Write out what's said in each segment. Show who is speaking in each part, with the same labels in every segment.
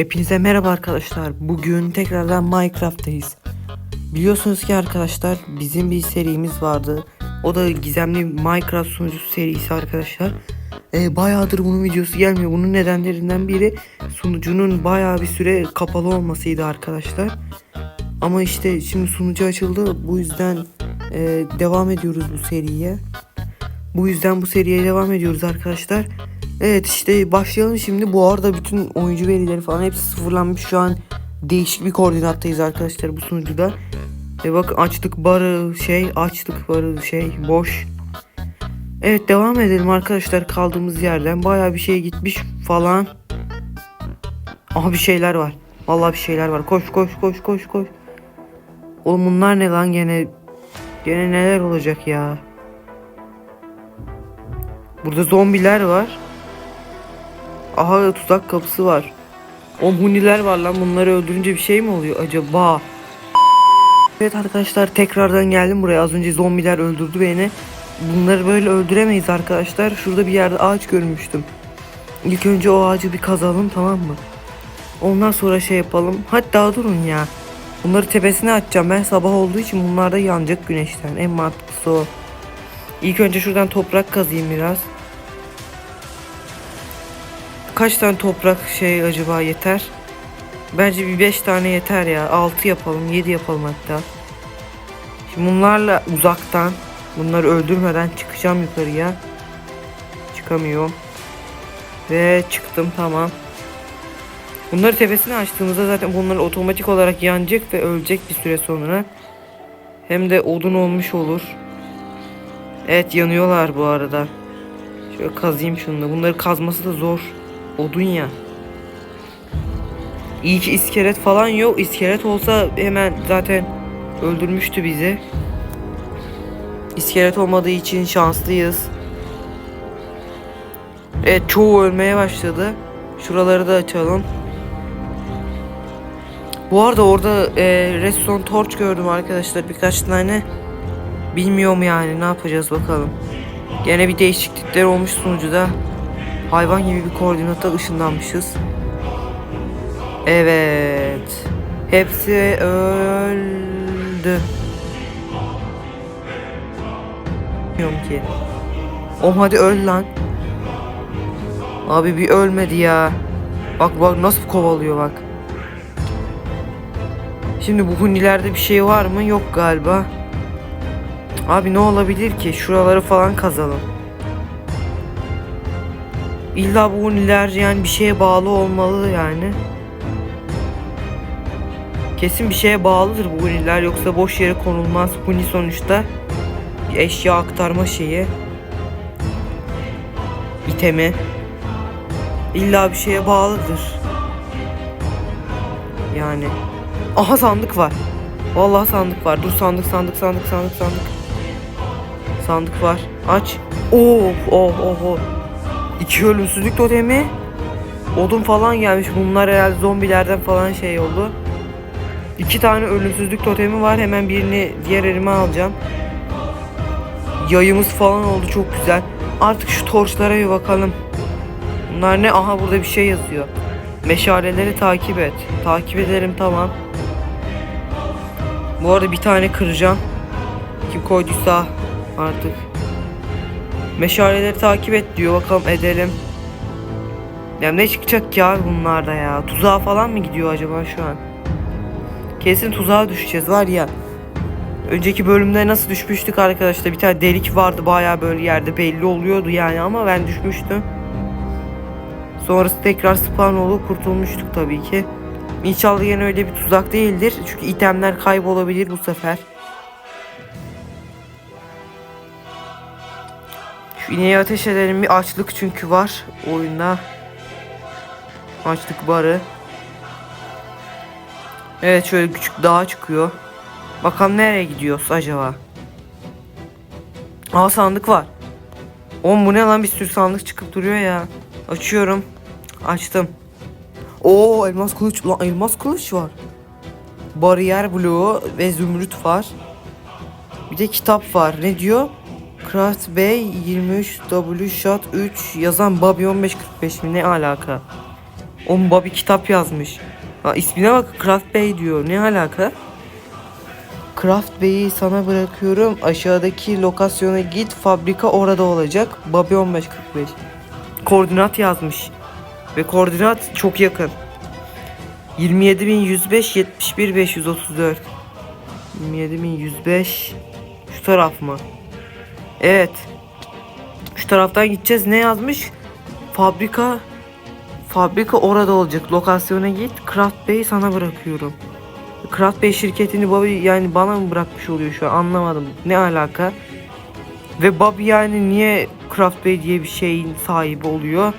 Speaker 1: Hepinize merhaba arkadaşlar. Bugün tekrardan Minecraft'tayız. Biliyorsunuz ki arkadaşlar bizim bir serimiz vardı. O da gizemli Minecraft sunucusu serisi arkadaşlar. Ee, bayağıdır bunun videosu gelmiyor. Bunun nedenlerinden biri sunucunun bayağı bir süre kapalı olmasıydı arkadaşlar. Ama işte şimdi sunucu açıldı. Bu yüzden e, devam ediyoruz bu seriye. Bu yüzden bu seriye devam ediyoruz arkadaşlar. Evet işte başlayalım şimdi. Bu arada bütün oyuncu verileri falan hepsi sıfırlanmış. Şu an değişik bir koordinattayız arkadaşlar bu sunucuda. E bak açtık barı şey açtık barı şey boş. Evet devam edelim arkadaşlar kaldığımız yerden. Baya bir şey gitmiş falan. Aha bir şeyler var. Vallahi bir şeyler var. Koş koş koş koş koş. Oğlum bunlar ne lan gene? Gene neler olacak ya? Burada zombiler var. Aha tuzak kapısı var. O huniler var lan bunları öldürünce bir şey mi oluyor acaba? Evet arkadaşlar tekrardan geldim buraya. Az önce zombiler öldürdü beni. Bunları böyle öldüremeyiz arkadaşlar. Şurada bir yerde ağaç görmüştüm. İlk önce o ağacı bir kazalım tamam mı? Ondan sonra şey yapalım. Hatta durun ya. Bunları tepesine atacağım. Ben sabah olduğu için bunlar da yanacak güneşten. En mantıklısı o. İlk önce şuradan toprak kazayım biraz. Kaç tane toprak şey acaba yeter? Bence bir 5 tane yeter ya. 6 yapalım, 7 yapalım hatta. Şimdi bunlarla uzaktan bunları öldürmeden çıkacağım yukarıya. Çıkamıyorum. Ve çıktım tamam. Bunları tepesine açtığımızda zaten bunlar otomatik olarak yanacak ve ölecek bir süre sonra. Hem de odun olmuş olur. Evet yanıyorlar bu arada. Şöyle kazayım şunu. Bunları kazması da zor. Odun ya. İyi ki iskelet falan yok. İskelet olsa hemen zaten öldürmüştü bizi. İskelet olmadığı için şanslıyız. Evet çoğu ölmeye başladı. Şuraları da açalım. Bu arada orada e, redstone torch gördüm arkadaşlar birkaç tane. Bilmiyorum yani ne yapacağız bakalım. Gene bir değişiklikler olmuş sunucuda. Hayvan gibi bir koordinata ışınlanmışız. Evet. Hepsi öldü. Bilmiyorum ki. Oğlum hadi öl lan. Abi bir ölmedi ya. Bak bak nasıl kovalıyor bak. Şimdi bu hunilerde bir şey var mı? Yok galiba. Abi ne olabilir ki? Şuraları falan kazalım. İlla bu huniler yani bir şeye bağlı olmalı yani. Kesin bir şeye bağlıdır bu huniler yoksa boş yere konulmaz. Huni sonuçta bir eşya aktarma şeyi. İtemi. İlla bir şeye bağlıdır. Yani. Aha sandık var. Vallahi sandık var. Dur sandık sandık sandık sandık sandık. Sandık var. Aç. Oh oh oh oh. İki ölümsüzlük totemi. Odun falan gelmiş. Bunlar herhalde zombilerden falan şey oldu. İki tane ölümsüzlük totemi var. Hemen birini diğer elime alacağım. Yayımız falan oldu çok güzel. Artık şu torçlara bir bakalım. Bunlar ne? Aha burada bir şey yazıyor. Meşaleleri takip et. Takip ederim tamam. Bu arada bir tane kıracağım. Kim koyduysa artık. Meşaleleri takip et diyor. Bakalım edelim. Ya ne çıkacak ki abi bunlarda ya? Tuzağa falan mı gidiyor acaba şu an? Kesin tuzağa düşeceğiz var ya. Önceki bölümde nasıl düşmüştük arkadaşlar? Bir tane delik vardı bayağı böyle yerde belli oluyordu yani ama ben düşmüştüm. Sonrası tekrar spawn olup kurtulmuştuk tabii ki. İnşallah yine öyle bir tuzak değildir. Çünkü itemler kaybolabilir bu sefer. Şu ateş edelim bir açlık çünkü var oyunda. Açlık barı. Evet şöyle küçük dağa çıkıyor. Bakalım nereye gidiyoruz acaba? Aa sandık var. Oğlum bu ne lan bir sürü sandık çıkıp duruyor ya. Açıyorum. Açtım. Oo elmas kılıç. Lan elmas kılıç var. Bariyer bloğu ve zümrüt var. Bir de kitap var. Ne diyor? Craft Bey 23 W Shot 3 yazan Bobby 1545 mi ne alaka? Oğlum Bobby kitap yazmış. Ha, ismine bak Craft Bey diyor. Ne alaka? Craft Bey'i sana bırakıyorum. Aşağıdaki lokasyona git. Fabrika orada olacak. Bobby 1545. Koordinat yazmış. Ve koordinat çok yakın. 27105 71 534. 27105 şu taraf mı? Evet. Şu taraftan gideceğiz. Ne yazmış? Fabrika Fabrika orada olacak. Lokasyona git. Craft Bey'i sana bırakıyorum. Craft Bey şirketini Bobby yani bana mı bırakmış oluyor şu an anlamadım. Ne alaka? Ve Bobby yani niye Craft Bey diye bir şeyin sahibi oluyor?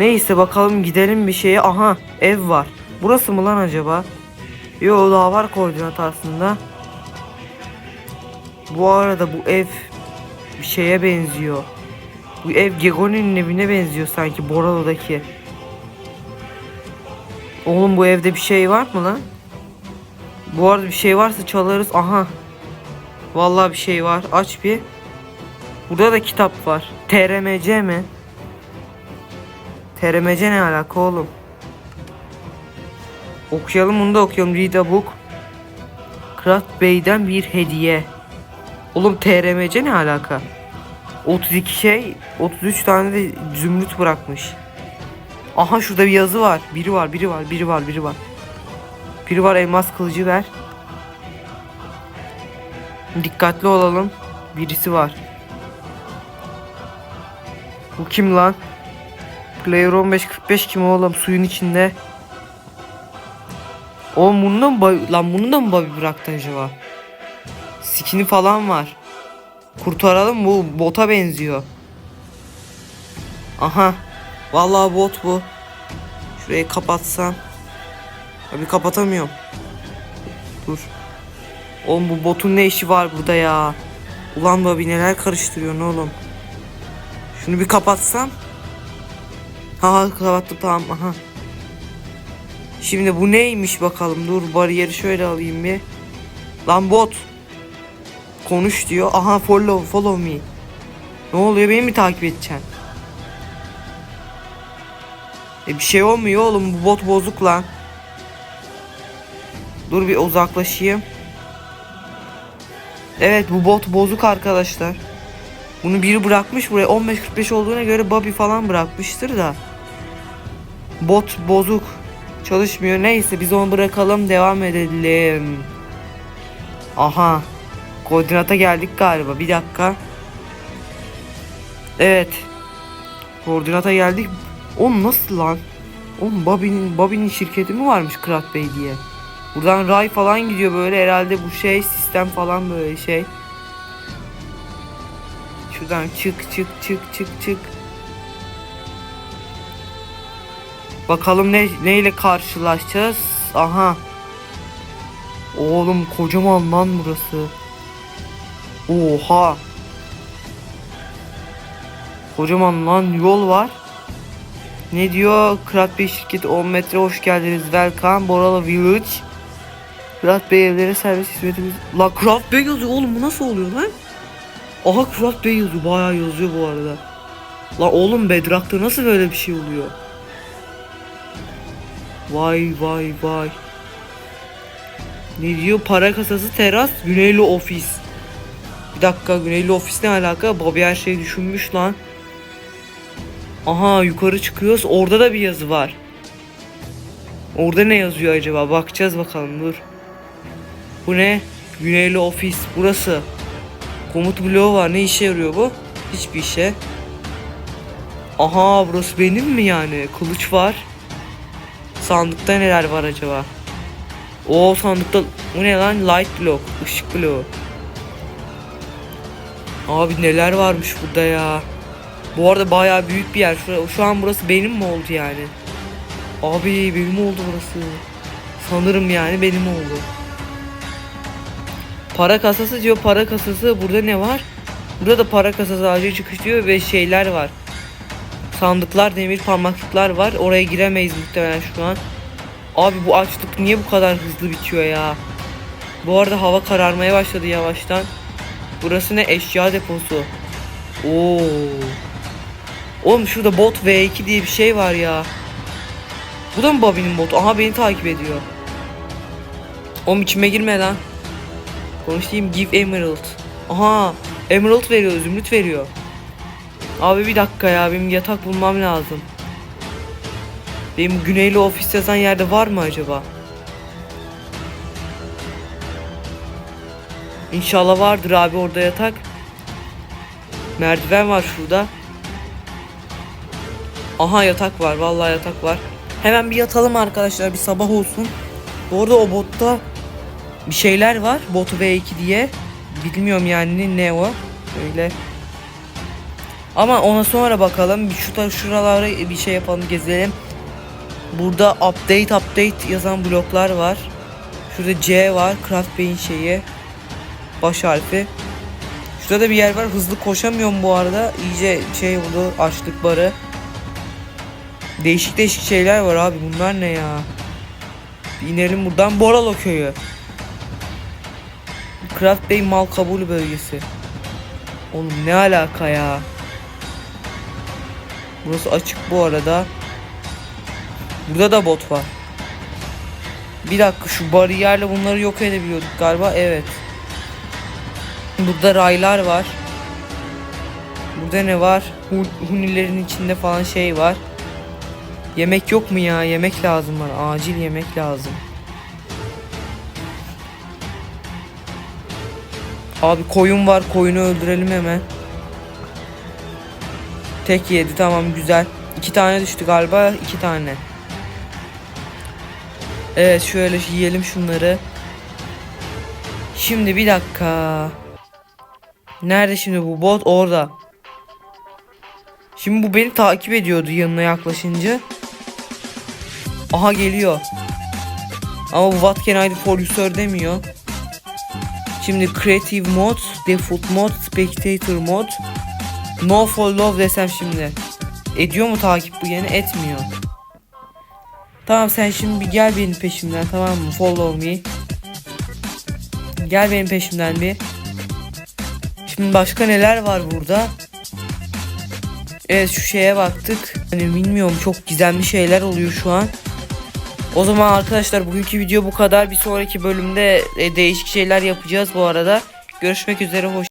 Speaker 1: Neyse bakalım gidelim bir şeye. Aha ev var. Burası mı lan acaba? Yo daha var koordinat aslında. Bu arada bu ev bir şeye benziyor. Bu ev Gegoni'nin evine benziyor sanki Boralo'daki. Oğlum bu evde bir şey var mı lan? Bu arada bir şey varsa çalarız. Aha. Vallahi bir şey var. Aç bir. Burada da kitap var. TRMC mi? TRMC ne alaka oğlum? Okuyalım bunu da okuyalım. Read a book. Krat Bey'den bir hediye. Oğlum TRMC ne alaka? 32 şey, 33 tane de zümrüt bırakmış. Aha şurada bir yazı var. Biri var, biri var, biri var, biri var. Biri var elmas kılıcı ver. Dikkatli olalım. Birisi var. Bu kim lan? Player 1545 kim oğlum suyun içinde? Bunu da mı lan bunu da mı Bobby bıraktı acaba? Skin'i falan var. Kurtaralım bu bota benziyor. Aha. Vallahi bot bu. Şurayı kapatsam. Abi kapatamıyorum. Dur. Oğlum bu botun ne işi var burada ya? Ulan Bobby neler karıştırıyorsun oğlum? Şunu bir kapatsam. Ha kapattım tamam aha. Şimdi bu neymiş bakalım dur bariyeri şöyle alayım bir. Lan bot. Konuş diyor. Aha follow follow me. Ne oluyor beni mi takip edeceksin? E bir şey olmuyor oğlum bu bot bozuk lan. Dur bir uzaklaşayım. Evet bu bot bozuk arkadaşlar. Bunu biri bırakmış buraya 15.45 olduğuna göre Bobby falan bırakmıştır da. Bot bozuk. Çalışmıyor. Neyse biz onu bırakalım devam edelim. Aha. Koordinata geldik galiba. Bir dakika. Evet. Koordinata geldik. O nasıl lan? Oğlum Bobby'nin Bobby'nin şirketi mi varmış Krat Bey diye? Buradan ray falan gidiyor böyle herhalde bu şey sistem falan böyle şey. Şuradan çık çık çık çık çık. Bakalım ne neyle karşılaşacağız? Aha. Oğlum kocaman lan burası. Oha. Kocaman lan yol var. Ne diyor? Krat Bey şirketi 10 metre hoş geldiniz. Welcome Borala Village. Krat Bey evlere servis hizmetimiz. La Krat Bey yazıyor oğlum bu nasıl oluyor lan? Aha Krat Bey yazıyor bayağı yazıyor bu arada. La oğlum Bedrock'ta nasıl böyle bir şey oluyor? Vay vay vay. Ne diyor? Para kasası teras Güneyli ofis. Bir dakika Güneyli ofis ne alaka? Bobby her şeyi düşünmüş lan. Aha yukarı çıkıyoruz. Orada da bir yazı var. Orada ne yazıyor acaba? Bakacağız bakalım dur. Bu ne? Güneyli ofis. Burası. Komut bloğu var. Ne işe yarıyor bu? Hiçbir işe. Aha burası benim mi yani? Kılıç var. Sandıkta neler var acaba? O sandıkta bu ne lan? Light block, ışık bloğu. Abi neler varmış burada ya. Bu arada bayağı büyük bir yer. Şu, şu an burası benim mi oldu yani? Abi benim oldu burası. Sanırım yani benim oldu. Para kasası diyor para kasası. Burada ne var? Burada da para kasası acil çıkış diyor ve şeyler var. Sandıklar, demir parmaklıklar var. Oraya giremeyiz muhtemelen şu an. Abi bu açlık niye bu kadar hızlı bitiyor ya? Bu arada hava kararmaya başladı yavaştan. Burası ne? Eşya deposu. Oo. Oğlum şurada bot V2 diye bir şey var ya. Bu da mı Bobby'nin botu? Aha beni takip ediyor. Oğlum içime girme lan. Konuşayım give emerald. Aha emerald veriyor zümrüt veriyor. Abi bir dakika ya benim yatak bulmam lazım. Benim güneyli ofis yazan yerde var mı acaba? İnşallah vardır abi orada yatak. Merdiven var şurada. Aha yatak var. Vallahi yatak var. Hemen bir yatalım arkadaşlar. Bir sabah olsun. Bu arada o botta bir şeyler var. Botu V2 diye. Bilmiyorum yani ne o. Öyle. Ama ona sonra bakalım. Bir şu şuralara bir şey yapalım gezelim. Burada update update yazan bloklar var. Şurada C var. Craft Bey'in şeyi. Baş harfi. Şurada da bir yer var. Hızlı koşamıyorum bu arada. İyice şey oldu. Açlık barı. Değişik değişik şeyler var abi. Bunlar ne ya? İnelim buradan. Boralo köyü. Craft Bey mal kabulü bölgesi. Oğlum ne alaka ya? Burası açık bu arada. Burada da bot var. Bir dakika şu bariyerle bunları yok edebiliyorduk galiba. Evet. Burada raylar var. Burada ne var? Hu- Hunilerin içinde falan şey var. Yemek yok mu ya? Yemek lazım bana. Acil yemek lazım. Abi koyun var. Koyunu öldürelim hemen. Tek yedi tamam güzel. İki tane düştü galiba. iki tane. Evet şöyle yiyelim şunları. Şimdi bir dakika. Nerede şimdi bu bot? Orada. Şimdi bu beni takip ediyordu yanına yaklaşınca. Aha geliyor. Ama bu what can I do for you sir demiyor. Şimdi creative mode, default mode, spectator mode. No follow desem şimdi. Ediyor mu takip bu yine? Etmiyor. Tamam sen şimdi bir gel benim peşimden tamam mı? Follow me. Gel benim peşimden bir. Şimdi başka neler var burada? Evet şu şeye baktık. Hani bilmiyorum çok gizemli şeyler oluyor şu an. O zaman arkadaşlar bugünkü video bu kadar. Bir sonraki bölümde e, değişik şeyler yapacağız bu arada. Görüşmek üzere hoş